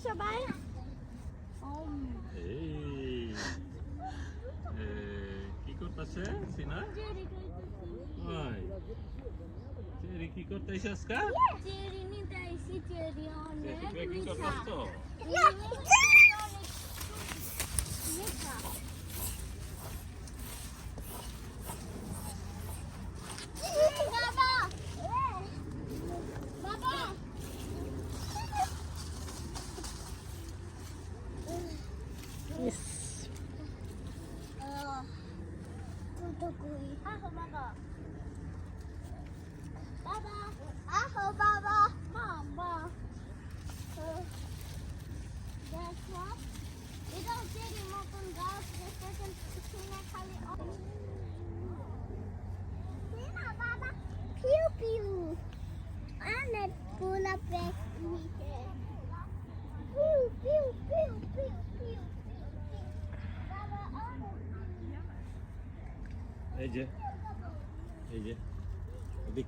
সবাই কি করতেছে সিনা চেরি কি করতেছিস আজকে চেরি নিতে আইছি, চেরি অনেক মিঠা। করতেছ তো চেরি অনেক মিঠা। বাবা! বাবা! আহ, আহো বাবা। বাবা। আহো বাবা। বাবা। আহ, দেখো, এটাও চেরির মতন গাছ দেখতেছেন, শুনে খালি অ- সিনা, বাবা, পিউ পিউ। অনেক গোলাপ ব্যাগ নিচে। পিউ, পিউ, পিউ, পিউ, পিউ, পিউ, পিউ। বাবা, অনেক এই যে এই যে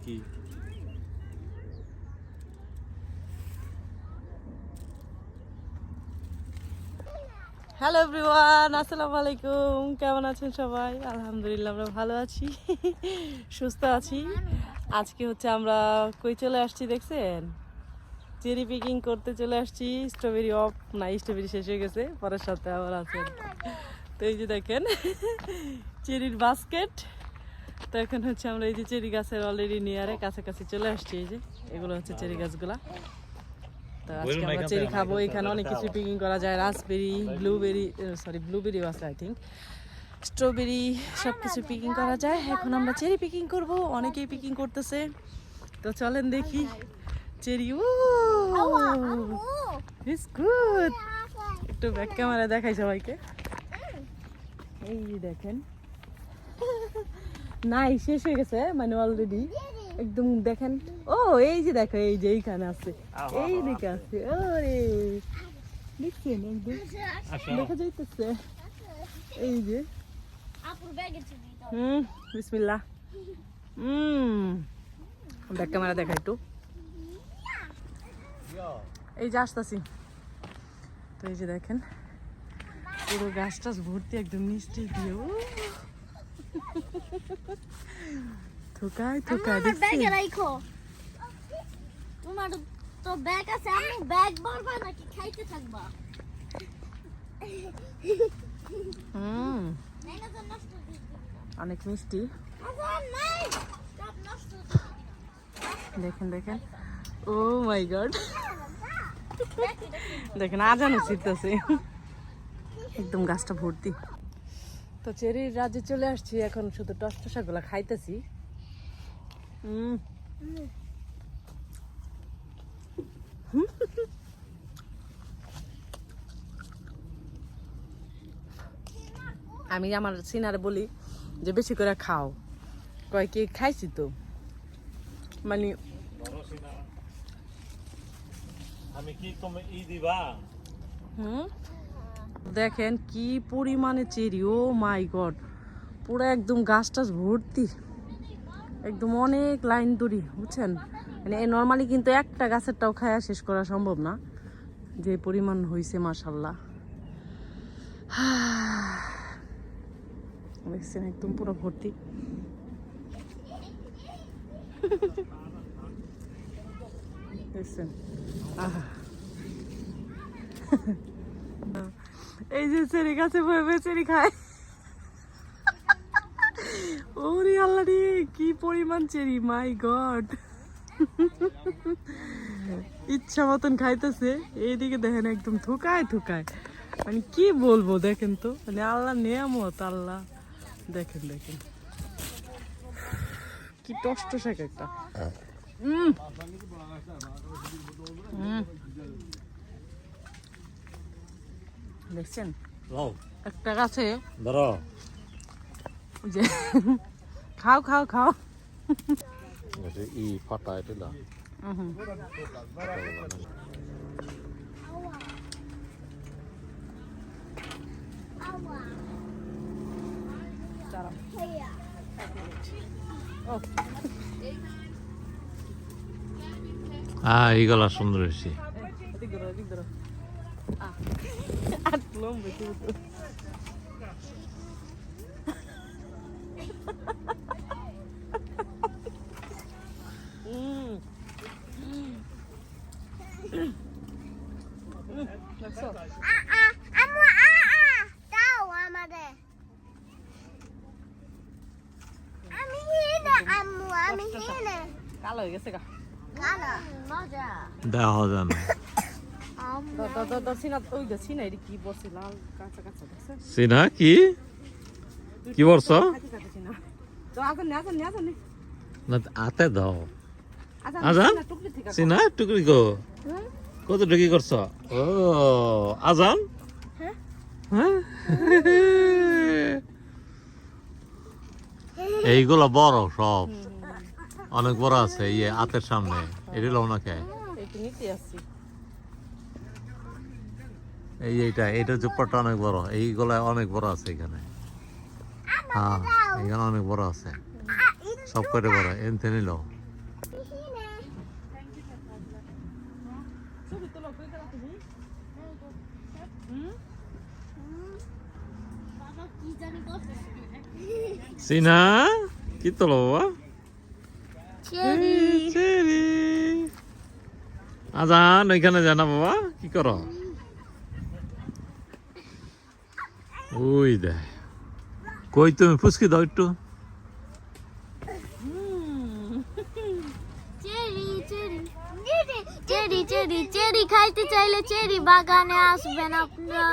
কি হ্যালো এভরিওয়ান আসসালামু আলাইকুম। কেমন আছেন সবাই? আলহামদুলিল্লাহ, আমরা ভালো আছি। সুস্থ আছি। আজকে হচ্ছে আমরা কই চলে আসছি দেখছেন? চেরি পিকিং করতে চলে আসছি। স্ট্রবেরি অফ না স্ট্রবেরি শেষ হয়ে গেছে। পরের সপ্তাহে আবার আছেন তো এই যে দেখেন চেরির বাস্কেট তো এখন হচ্ছে আমরা এই যে চেরি গাছের অলরেডি নিয়ারে কাছাকাছি চলে আসছি এই যে। এগুলো হচ্ছে চেরি গাছগুলা। তো আজকে আমরা চেরি খাব। এখানে অনেক কিছু পিকিং করা যায়। রাসবেরি ব্লুবেরি সরি ব্লুবেরিও আছে আই থিঙ্ক স্ট্রবেরি সব কিছু পিকিং করা যায়। এখন আমরা চেরি পিকিং করব। অনেকেই পিকিং করতেছে। তো চলেন দেখি। চেরি ও ইটস গুড একটু ব্যাক ক্যামেরা দেখাই সবাইকে। এই দেখেন। নাই শেষ হয়ে গেছে মানে অলরেডি একদম দেখেন ও এই যে দেখো এই যে এইখানে আছে। এই দিকে আছে ওরে। দেখছেন একদম। দেখা যাইতেছে। এই যে। হুম বিসমিল্লাহ। হুম। ব্যাক ক্যামেরা দেখা একটু। এই যে আসতেছি। তো এই যে দেখেন পুরো গাছ টাছ ভর্তি একদম মিষ্টি দিয়ে আমার ব্যাগে দেখছি। রাখো তোমার তো ব্যাগ আছে আমি ব্যাগ ভরবা নাকি খাইতে থাকবা? হুম। অনেক মিষ্টি। আচ্ছা, দেখেন দেখেন। Oh my God. দেখি দেখেন আজানো ছিটতেছে। একদম গাছটা ভর্তি। তো চেরির রাজ্যে চলে আসছি এখন শুধু টসটসাগুলো খাইতেছি। আমি আমার সিনারে বলি যে বেশি করে খাও। কয় কি খাইছি তো? মানে আমি কি তুমি ই দিবা? হুম? দেখেন কি পরিমাণে চেরি, ও মাই গড। পুরো একদম গাছ টাছ ভর্তি। একদম অনেক লাইন দড়ি, বুঝছেন? মানে নর্মালি কিন্তু একটা গাছেরটাও খায়া শেষ করা সম্ভব না। যে পরিমাণ হয়েছে মাসাল্লাহ দেখছেন, একদম পুরো ভর্তি। দেখছেন? আহা। এই যে চেরি গাছে বয়ে বয়ে চেরি খায়। ওরে আল্লাহ রে, কি পরিমাণ চেরি মাই গড ইচ্ছা মতন খাইতেছে, এইদিকে দেখেন একদম থুকায় থুকায়। মানে কি বলব, দেখেন তো মানে আল্লাহ নিয়ামত, আল্লাহ। দেখেন দেখেন। কি টষ্ট শাক একটা। উম। উম। দেখছেন? লও একটা গাছে ধরো ওই যে খাও খাও খাও। ই ফাটা এটা না উহুম। দাঁড়াও। ও, হ্যাঁ এইগুলা সুন্দর হয়েছে। 啊！啊！不冷不热。嗯嗯嗯，不错。啊啊啊！木啊啊！在我们这。阿米妮呢？阿木，阿米妮呢？哪了？没着。在后头呢。সিনা কি কি? বলছ? খাইতে খাইতে সিনা। তো আজান নে আজান নে আজান নে। না হাতে দাও। আজান? সিনা টুকরি গো কত টুকি করছ? ও আজান? হ্যাঁ? হ্যাঁ? এইগুলো বড় সব। অনেক বড় আছে ইয়ে হাতের সামনে। এটি লও না কে একটু নিতে আসছি এই এইটা এইটা জুপ্পাটা অনেক বড়। এইগুলা অনেক বড় আছে এখানে। হ্যাঁ এখানে অনেক বড় আছে। সব কটা বড়? এনতে নিল। সিনা কি তোলো বাবা? চেরি। আজান ওইখানে জানা বাবা? কি করো? ওই দে কই তুমি ফুসকি দাও একটু cherry cherry cherry cherry cherry খাইতে চাইলে চেরি বাগানে আসবেন আপনারা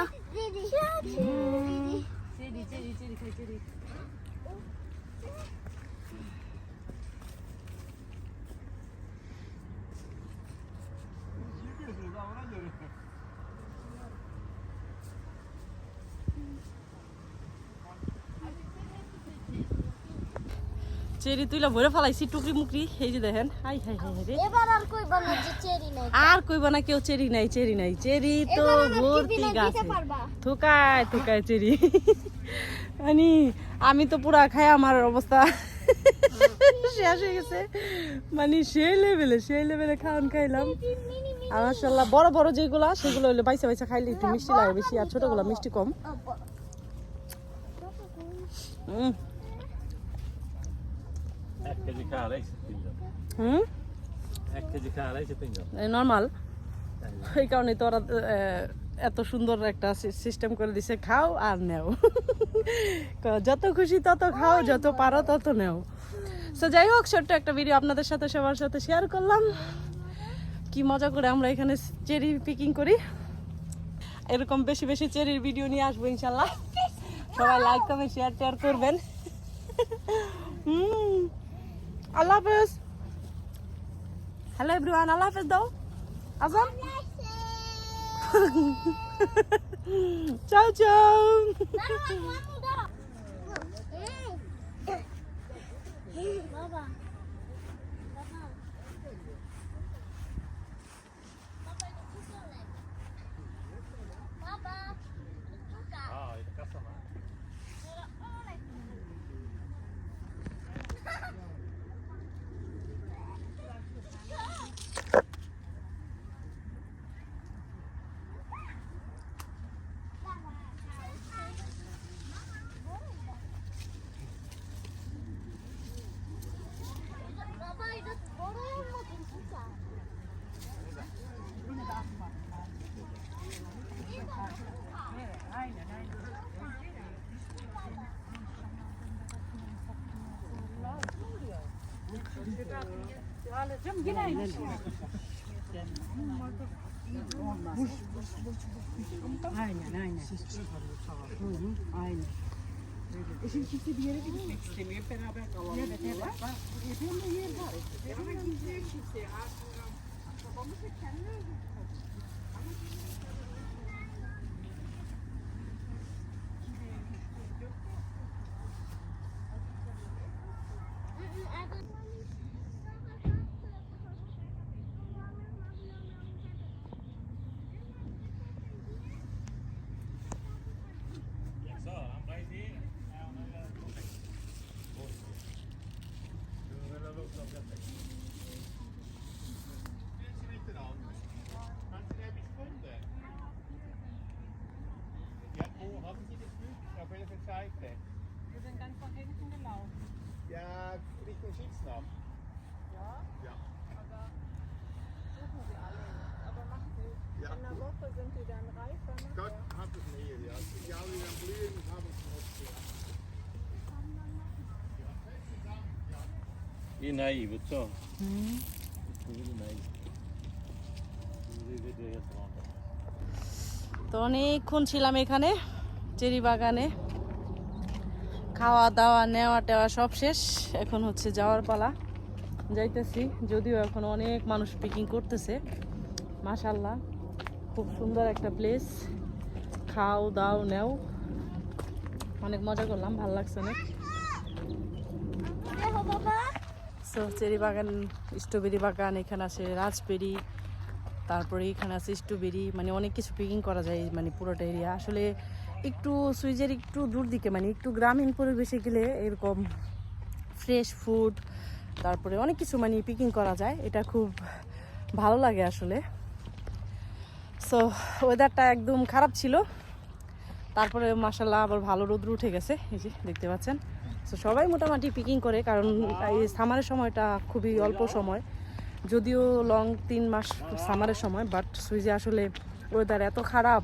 চেরি তুইলা ভরে ফেলাইছি টুকরি মুকরি এই যে দেখেন হাই হাই হাই রে। এবার আর কই বলো যে চেরি নাই আর কইবা না কেউ চেরি নাই চেরি নাই। চেরি তো ভর্তি গাছে। থুকায় থুকায় চেরি। মানে আমি তো পুরা খাই আমার অবস্থা। শেষ হয়ে গেছে। মানে সেই লেভেলে সেই লেভেলে খাওয়ান খাইলাম। আর মাশাল্লাহ বড় বড় যেগুলা সেগুলো হইলে বাইসা বাইসা খাইলে একটু মিষ্টি লাগে বেশি আর ছোটগুলো মিষ্টি কম। হুম কেজি খা আড়াইশো তিনজন। হুম? এক কেজি খা আড়াইশো তিনজন। নর্মাল এই কারণে তো ওরা এত সুন্দর একটা সিস্টেম করে দিছে খাও আর নেও। যত খুশি তত খাও যত পারো তত নেও। তো যাই হোক ছোট্ট একটা ভিডিও আপনাদের সাথে সবার সাথে শেয়ার করলাম। কি মজা করে আমরা এখানে চেরি পিকিং করি। এরকম বেশি বেশি চেরির ভিডিও নিয়ে আসব ইনশাল্লাহ। সবাই লাইক কমেন্ট শেয়ার টেয়ার করবেন। হুম। আল্লাহ হাফেজ হ্যালো এভরিওয়ান আল্লাহ হাফেজ দাও আজান চাও চাও বাবা বাবা Alacağım yine aynı şey. Buş, buş, buş, buş. Aynen, aynen. Hı hı, aynen. E şimdi kimse bir yere gitmek istemiyor. Beraber kalalım. Evet, evet. Bak, evimde yer var. Beraber gidecek kimseye. Babamız da kendine öldürdü. Auf welcher Seite? Wir sind ganz von hinten gelaufen. Ja, Richtung Schiffsnab. Ja? Ja. Aber suchen sie alle. Aber machen sie. Ja. In einer Woche sind die dann reifer. Ne? Gott hat es mir, ja. Die haben wieder blühen und haben es trotzdem. E naí, Butson? Hum. তো অনেকক্ষণ ছিলাম এখানে cherry বাগানে খাওয়া দাওয়া নেওয়া টেওয়া সব শেষ। এখন হচ্ছে যাওয়ার পালা। যাইতেছি, যদিও এখন অনেক মানুষ পিকিং করতেছে। মাশাল্লাহ খুব সুন্দর একটা প্লেস খাও, দাও, নেও। অনেক মজা করলাম, ভালো লাগছে অনেক। সো চেরি বাগান স্ট্রবেরি বাগান, এখানে আছে রাজবেরি তারপরে এখানে আছে স্ট্রবেরি মানে অনেক কিছু পিকিং করা যায় মানে পুরোটা এরিয়া আসলে একটু সুইজের একটু দূর দিকে মানে একটু গ্রামীণ পরিবেশে গেলে এরকম ফ্রেশ ফুড তারপরে অনেক কিছু মানে পিকিং করা যায়, এটা খুব ভালো লাগে আসলে। সো ওয়েদারটা একদম খারাপ ছিল। তারপরে মাসাল্লাহ আবার ভালো রোদ্র উঠে গেছে, এই যে দেখতে পাচ্ছেন। সো সবাই মোটামুটি পিকিং করে, কারণ এই সামারের সময়টা খুবই অল্প সময়। যদিও লং তিন মাস সামারের সময় বাট সুইজে আসলে ওয়েদার এত খারাপ।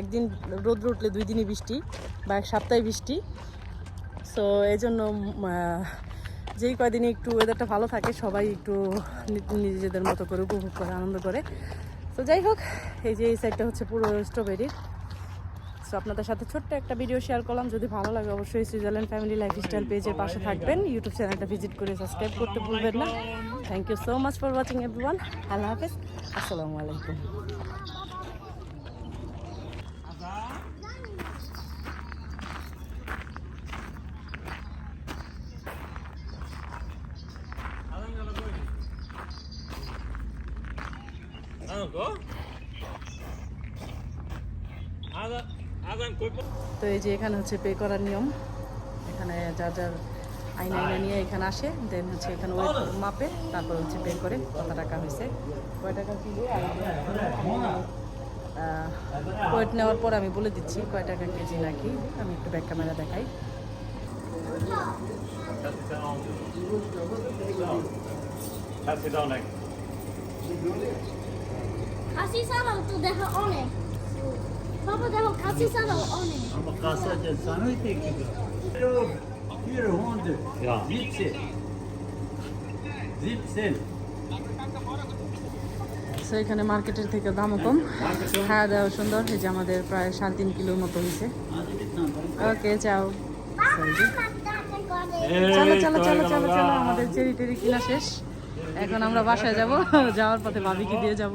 একদিন রোদ্র উঠলে দুই দিনই বৃষ্টি বা এক সপ্তাহে বৃষ্টি। সো এই জন্য যেই কয়দিনে একটু ওয়েদারটা ভালো থাকে, সবাই একটু নিজেদের মতো করে, উপভোগ করে, আনন্দ করে। তো যাই হোক, এই যে এই সাইডটা হচ্ছে পুরো স্ট্রবেরির সো আপনাদের সাথে ছোট্ট একটা ভিডিও শেয়ার করলাম। যদি ভালো লাগে, অবশ্যই সুইজারল্যান্ড ফ্যামিলি লাইফস্টাইল পেজের পাশে থাকবেন। ইউটিউব চ্যানেলটা ভিজিট করে সাবস্ক্রাইব করতে ভুলবেন না। Thank you so much for watching everyone আল্লাহ হাফেজ। আসসালামু আলাইকুম। তো এই যে এখানে হচ্ছে পে করার নিয়ম। এখানে যার যার আইন আইনা নিয়ে এখানে আসে দেন হচ্ছে এখানে ওয়েট মাপে তারপর হচ্ছে পে করে কত টাকা হয়েছে। কয় টাকা কিলো ওয়েট নেওয়ার পর আমি বলে দিচ্ছি কয় টাকা কেজি নাকি আমি একটু ব্যাক ক্যামেরা দেখাই। It, 운해 খাসি ছাড়াও তো দেখো অনেক বাবা দেখো ছাড়াও অনেক Ama sana. সো এখানে মার্কেটের থেকে দামও কম। খাওয়া দাওয়া সুন্দর। হয়েছে আমাদের প্রায় সাড়ে তিন কিলোর মতো হয়েছে. ওকে চাও। চলো চলো চলো চলো চলো আমাদের চেরি টেরি কিনা শেষ। এখন আমরা বাসায় যাব। যাওয়ার পথে ভাবিকে দিয়ে যাব।